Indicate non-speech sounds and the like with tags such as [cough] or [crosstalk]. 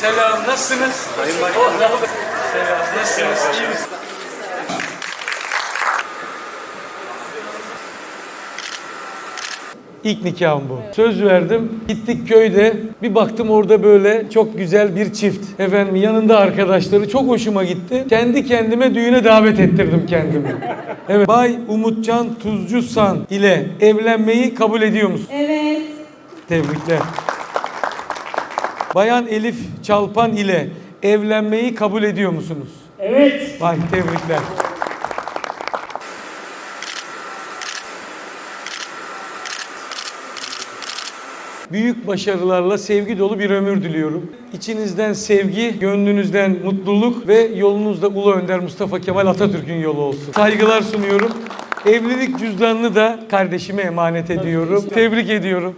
Selam, nasılsınız? Sayın Başkanım. Selam, nasılsınız? İyi misiniz? İlk nikahım bu. Söz verdim. Gittik köyde. Bir baktım orada böyle çok güzel bir çift. Efendim yanında arkadaşları çok hoşuma gitti. Kendi kendime düğüne davet ettirdim kendimi. [laughs] Evet. Bay Umutcan Tuzcusan ile evlenmeyi kabul ediyor musun? Evet. Tebrikler. Bayan Elif Çalpan ile evlenmeyi kabul ediyor musunuz? Evet. Vay tebrikler. Büyük başarılarla sevgi dolu bir ömür diliyorum. İçinizden sevgi, gönlünüzden mutluluk ve yolunuzda Ulu Önder Mustafa Kemal Atatürk'ün yolu olsun. Saygılar sunuyorum. Evlilik cüzdanını da kardeşime emanet ediyorum. Tebrik ediyorum.